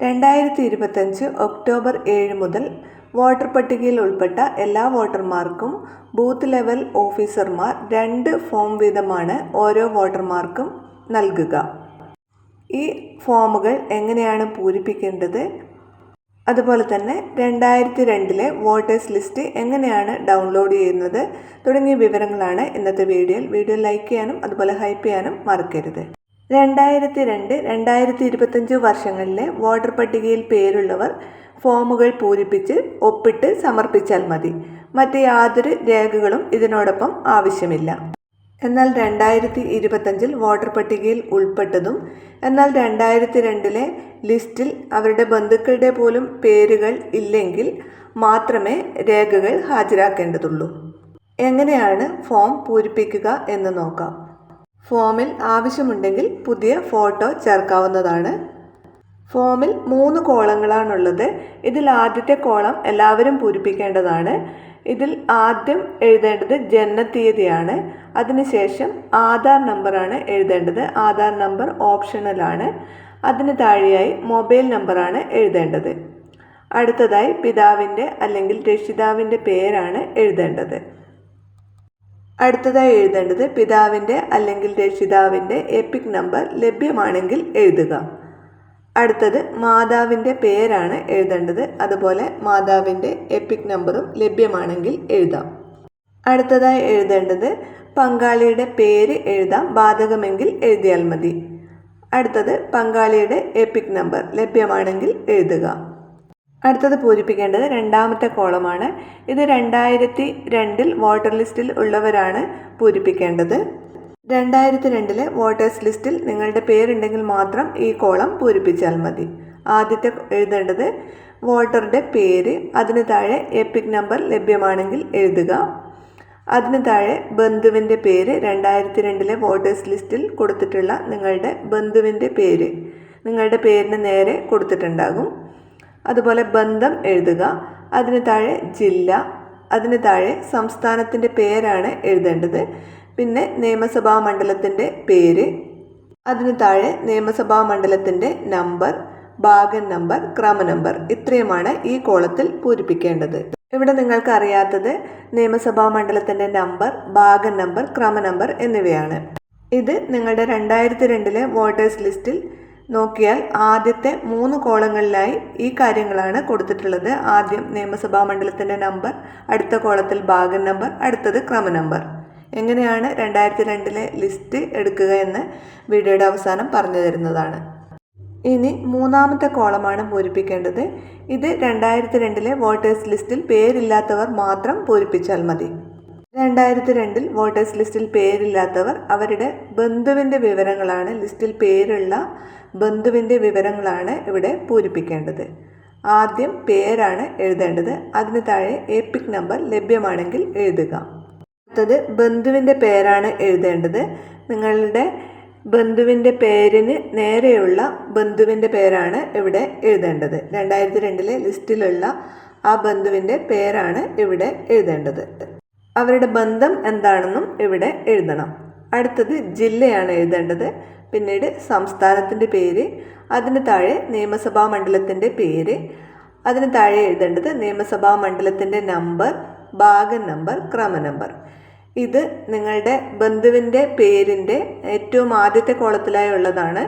രണ്ടായിരത്തി ഇരുപത്തഞ്ച് ഒക്ടോബർ ഏഴ് മുതൽ വോട്ടർ പട്ടികയിൽ ഉൾപ്പെട്ട എല്ലാ വോട്ടർമാർക്കും ബൂത്ത് ലെവൽ ഓഫീസർമാർ രണ്ട് ഫോം വീതമാണ് ഓരോ വോട്ടർമാർക്കും നൽകുക. ഈ ഫോമുകൾ എങ്ങനെയാണ് പൂരിപ്പിക്കേണ്ടത്? അതുപോലെ തന്നെ രണ്ടായിരത്തി രണ്ടിലെ വോട്ടേഴ്സ് ലിസ്റ്റ് എങ്ങനെയാണ് ഡൗൺലോഡ് ചെയ്യുന്നത് തുടങ്ങിയ വിവരങ്ങളാണ് ഇന്നത്തെ വീഡിയോയിൽ. വീഡിയോ ലൈക്ക് ചെയ്യാനും അതുപോലെ ഹൈപ്പ് ചെയ്യാനും മറക്കരുത്. രണ്ടായിരത്തി രണ്ട് രണ്ടായിരത്തി ഇരുപത്തഞ്ച് വർഷങ്ങളിലെ വോട്ടർ പട്ടികയിൽ പേരുള്ളവർ ഫോമുകൾ പൂരിപ്പിച്ച് ഒപ്പിട്ട് സമർപ്പിച്ചാൽ മതി. മറ്റ് യാതൊരു രേഖകളും ഇതിനോടൊപ്പം ആവശ്യമില്ല. എന്നാൽ രണ്ടായിരത്തി ഇരുപത്തഞ്ചിൽ വോട്ടർ പട്ടികയിൽ ഉൾപ്പെട്ടതും എന്നാൽ രണ്ടായിരത്തി രണ്ടിലെ ലിസ്റ്റിൽ അവരുടെ ബന്ധുക്കളുടെ പോലും പേരുകൾ ഇല്ലെങ്കിൽ മാത്രമേ രേഖകൾ ഹാജരാക്കേണ്ടതുള്ളൂ. എങ്ങനെയാണ് ഫോം പൂരിപ്പിക്കുക എന്ന് നോക്കാം. ഫോമിൽ ആവശ്യമുണ്ടെങ്കിൽ പുതിയ ഫോട്ടോ ചേർക്കാവുന്നതാണ്. ഫോമിൽ മൂന്ന് കോളങ്ങളാണുള്ളത്. ഇതിൽ ആദ്യത്തെ കോളം എല്ലാവരും പൂരിപ്പിക്കേണ്ടതാണ്. ഇതിൽ ആദ്യം എഴുതേണ്ടത് ജനനത്തീയതിയാണ്. അതിനുശേഷം ആധാർ നമ്പറാണ് എഴുതേണ്ടത്. ആധാർ നമ്പർ ഓപ്ഷണലാണ്. അതിന് താഴെയായി മൊബൈൽ നമ്പറാണ് എഴുതേണ്ടത്. അടുത്തതായി പിതാവിന്റെ അല്ലെങ്കിൽ രക്ഷിതാവിന്റെ പേരാണ് എഴുതേണ്ടത്. അടുത്തതായി എഴുതേണ്ടത് പിതാവിന്റെ അല്ലെങ്കിൽ രക്ഷിതാവിന്റെ എപ്പിക് നമ്പർ ലഭ്യമാണെങ്കിൽ എഴുതുക. അടുത്തത് മാതാവിന്റെ പേരാണ് എഴുതേണ്ടത്. അതുപോലെ മാതാവിന്റെ എപ്പിക് നമ്പറും ലഭ്യമാണെങ്കിൽ എഴുതാം. അടുത്തതായി എഴുതേണ്ടത് പങ്കാളിയുടെ പേര് എഴുതാം. ബാധകമെങ്കിൽ എഴുതിയാൽ മതി. അടുത്തത് പങ്കാളിയുടെ എപ്പിക് നമ്പർ ലഭ്യമാണെങ്കിൽ എഴുതുക. അടുത്തത് പൂരിപ്പിക്കേണ്ടത് രണ്ടാമത്തെ കോളമാണ്. ഇത് രണ്ടായിരത്തി രണ്ടിൽ വോട്ടർ ലിസ്റ്റിൽ ഉള്ളവരാണ് പൂരിപ്പിക്കേണ്ടത്. രണ്ടായിരത്തി രണ്ടിലെ വോട്ടേഴ്സ് ലിസ്റ്റിൽ നിങ്ങളുടെ പേരുണ്ടെങ്കിൽ മാത്രം ഈ കോളം പൂരിപ്പിച്ചാൽ മതി. ആദ്യത്തെ എഴുതേണ്ടത് വോട്ടറുടെ പേര് അതിന് താഴെ എപ്പിക് നമ്പർ ലഭ്യമാണെങ്കിൽ എഴുതുക. അതിന് താഴെ ബന്ധുവിന്റെ പേര് രണ്ടായിരത്തി രണ്ടിലെ വോട്ടേഴ്സ് ലിസ്റ്റിൽ കൊടുത്തിട്ടുള്ള നിങ്ങളുടെ ബന്ധുവിന്റെ പേര് നിങ്ങളുടെ പേരിന് നേരെ കൊടുത്തിട്ടുണ്ടാകും. അതുപോലെ ബന്ധം എഴുതുക. അതിന് താഴെ ജില്ല അതിന് താഴെ സംസ്ഥാനത്തിന്റെ പേരാണ് എഴുതേണ്ടത്. പിന്നെ നിയമസഭാ മണ്ഡലത്തിന്റെ പേര് അതിന് താഴെ നിയമസഭാ മണ്ഡലത്തിന്റെ നമ്പർ ഭാഗൻ നമ്പർ ക്രമ നമ്പർ. ഇത്രയുമാണ് ഈ കോളത്തിൽ പൂരിപ്പിക്കേണ്ടത്. ഇവിടെ നിങ്ങൾക്ക് അറിയാത്തത് നിയമസഭാ മണ്ഡലത്തിന്റെ നമ്പർ ഭാഗൻ നമ്പർ ക്രമ നമ്പർ എന്നിവയാണ്. ഇത് നിങ്ങളുടെ രണ്ടായിരത്തി രണ്ടിലെ വോട്ടേഴ്സ് ലിസ്റ്റിൽ നോക്കിയാൽ ആദ്യത്തെ മൂന്ന് കോളങ്ങളിലായി ഈ കാര്യങ്ങളാണ് കൊടുത്തിട്ടുള്ളത്. ആദ്യം നിയമസഭാ മണ്ഡലത്തിന്റെ നമ്പർ അടുത്ത കോളത്തിൽ ഭാഗം നമ്പർ അടുത്തത് ക്രമ നമ്പർ. എങ്ങനെയാണ് രണ്ടായിരത്തി രണ്ടിലെ ലിസ്റ്റ് എടുക്കുക എന്ന് വീഡിയോയുടെ അവസാനം പറഞ്ഞു തരുന്നതാണ്. ഇനി മൂന്നാമത്തെ കോളമാണ് പൂരിപ്പിക്കേണ്ടത്. ഇത് രണ്ടായിരത്തി രണ്ടിലെ വോട്ടേഴ്സ് ലിസ്റ്റിൽ പേരില്ലാത്തവർ മാത്രം പൂരിപ്പിച്ചാൽ മതി. രണ്ടായിരത്തി രണ്ടിൽ വോട്ടേഴ്സ് ലിസ്റ്റിൽ പേരില്ലാത്തവർ അവരുടെ ബന്ധുവിന്റെ വിവരങ്ങളാണ് ലിസ്റ്റിൽ പേരുള്ള ബന്ധുവിന്റെ വിവരങ്ങളാണ് ഇവിടെ പൂരിപ്പിക്കേണ്ടത്. ആദ്യം പേരാണ് എഴുതേണ്ടത്. അതിന് താഴെ എപ്പിക് നമ്പർ ലഭ്യമാണെങ്കിൽ എഴുതുക. അടുത്തത് ബന്ധുവിന്റെ പേരാണ് എഴുതേണ്ടത്. നിങ്ങളുടെ ബന്ധുവിന്റെ പേരിന് നേരെയുള്ള ബന്ധുവിന്റെ പേരാണ് ഇവിടെ എഴുതേണ്ടത്. രണ്ടായിരത്തി രണ്ടിലെ ലിസ്റ്റിലുള്ള ആ ബന്ധുവിന്റെ പേരാണ് ഇവിടെ എഴുതേണ്ടത്. അവരുടെ ബന്ധം എന്താണെന്നും ഇവിടെ എഴുതണം. അടുത്തത് ജില്ലയാണ് എഴുതേണ്ടത്. പിന്നീട് സംസ്ഥാനത്തിന്റെ പേര് അതിന് താഴെ നിയമസഭാ മണ്ഡലത്തിന്റെ പേര് അതിന് താഴെ എഴുതേണ്ടത് നിയമസഭാ മണ്ഡലത്തിന്റെ നമ്പർ ഭാഗ നമ്പർ ക്രമ നമ്പർ. ഇത് നിങ്ങളുടെ ബന്ധുവിന്റെ പേരിന്റെ ഏറ്റവും ആദ്യത്തെ കോളത്തിലായി ഉള്ളതാണ്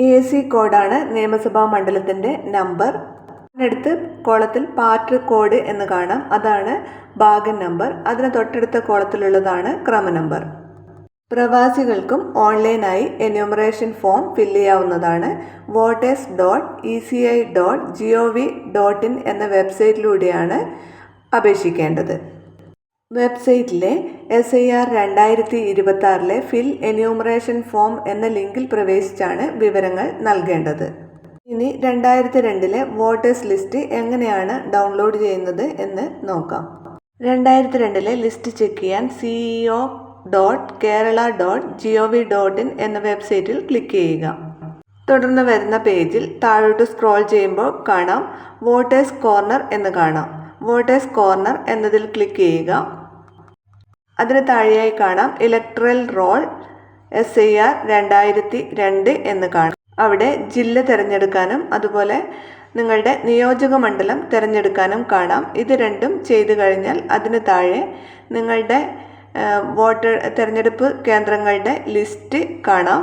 എ സി കോഡാണ് നിയമസഭാ മണ്ഡലത്തിന്റെ നമ്പർ. അതിനടുത്ത് കോളത്തിൽ പാർട്ട് കോഡ് എന്ന് കാണാം. അതാണ് ഭാഗൻ നമ്പർ. അതിന് തൊട്ടടുത്ത കോളത്തിലുള്ളതാണ് ക്രമ നമ്പർ. പ്രവാസികൾക്കും ഓൺലൈനായി എന്യൂമറേഷൻ ഫോം ഫില്ല് ചെയ്യാവുന്നതാണ്. Voters dot E C I dot G O V dot in എന്ന വെബ്സൈറ്റിലൂടെയാണ് അപേക്ഷിക്കേണ്ടത്. വെബ്സൈറ്റിലെ എസ് ഐ ആർ രണ്ടായിരത്തി ഇരുപത്തി ആറിലെ ഫിൽ എന്യൂമറേഷൻ ഫോം എന്ന ലിങ്കിൽ പ്രവേശിച്ചാണ് വിവരങ്ങൾ നൽകേണ്ടത്. ഇനി രണ്ടായിരത്തി രണ്ടിലെ വോട്ടേഴ്സ് ലിസ്റ്റ് എങ്ങനെയാണ് ഡൗൺലോഡ് ചെയ്യുന്നത് എന്ന് നോക്കാം. രണ്ടായിരത്തി രണ്ടിലെ ലിസ്റ്റ് ചെക്ക് ചെയ്യാൻ CEO dot Kerala dot G O V dot in എന്ന വെബ്സൈറ്റിൽ ക്ലിക്ക് ചെയ്യുക. തുടർന്ന് വരുന്ന പേജിൽ താഴോട്ട് സ്ക്രോൾ ചെയ്യുമ്പോൾ കാണാം വോട്ടേഴ്സ് കോർണർ എന്ന് കാണാം. വോട്ടേഴ്സ് കോർണർ എന്നതിൽ ക്ലിക്ക് ചെയ്യുക. അതിന് താഴെയായി കാണാം electoral roll S I R രണ്ടായിരത്തി രണ്ട് എന്ന് കാണാം. അവിടെ ജില്ല തിരഞ്ഞെടുക്കാനും അതുപോലെ നിങ്ങളുടെ നിയോജക മണ്ഡലം തിരഞ്ഞെടുക്കാനും കാണാം. ഇത് രണ്ടും ചെയ്തു കഴിഞ്ഞാൽ അതിന് താഴെ നിങ്ങളുടെ വോട്ടർ തിരഞ്ഞെടുപ്പ് കേന്ദ്രങ്ങളുടെ ലിസ്റ്റ് കാണാം.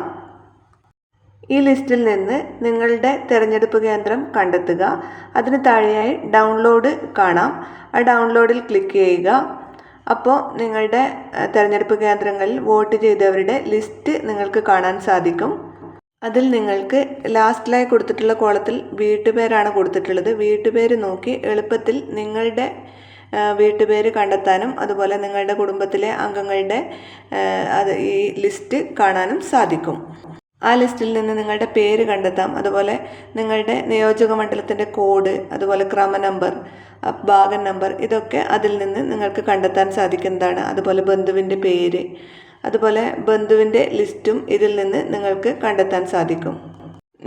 ഈ ലിസ്റ്റിൽ നിന്ന് നിങ്ങളുടെ തിരഞ്ഞെടുപ്പ് കേന്ദ്രം കണ്ടെത്തുക. അതിന് താഴെയായി ഡൗൺലോഡ് കാണാം. ആ ഡൗൺലോഡിൽ ക്ലിക്ക് ചെയ്യുക. അപ്പോൾ നിങ്ങളുടെ തിരഞ്ഞെടുപ്പ് കേന്ദ്രങ്ങളിൽ വോട്ട് ചെയ്തവരുടെ ലിസ്റ്റ് നിങ്ങൾക്ക് കാണാൻ സാധിക്കും. അതിൽ നിങ്ങൾക്ക് ലാസ്റ്റിലായി കൊടുത്തിട്ടുള്ള കോളത്തിൽ വീട്ടുപേരാണ് കൊടുത്തിട്ടുള്ളത്. വീട്ടുപേര് നോക്കി എളുപ്പത്തിൽ നിങ്ങളുടെ വീട്ടുപേര് കണ്ടെത്താനും അതുപോലെ നിങ്ങളുടെ കുടുംബത്തിലെ അംഗങ്ങളുടെ അത് ഈ ലിസ്റ്റ് കാണാനും സാധിക്കും. ആ ലിസ്റ്റിൽ നിന്ന് നിങ്ങളുടെ പേര് കണ്ടെത്താം. അതുപോലെ നിങ്ങളുടെ നിയോജക മണ്ഡലത്തിന്റെ കോഡ് അതുപോലെ ക്രമ നമ്പർ ഭാഗം നമ്പർ ഇതൊക്കെ അതിൽ നിന്ന് നിങ്ങൾക്ക് കണ്ടെത്താൻ സാധിക്കുന്നതാണ്. അതുപോലെ ബന്ധുവിന്റെ പേര് അതുപോലെ ബന്ധുവിന്റെ ലിസ്റ്റും ഇതിൽ നിന്ന് നിങ്ങൾക്ക് കണ്ടെത്താൻ സാധിക്കും.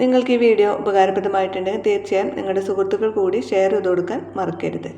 നിങ്ങൾക്ക് ഈ വീഡിയോ ഉപകാരപ്രദമായിട്ടുണ്ടെങ്കിൽ തീർച്ചയായും നിങ്ങളുടെ സുഹൃത്തുക്കൾ കൂടി ഷെയർ ചെയ്ത് കൊടുക്കാൻ മറക്കരുത്.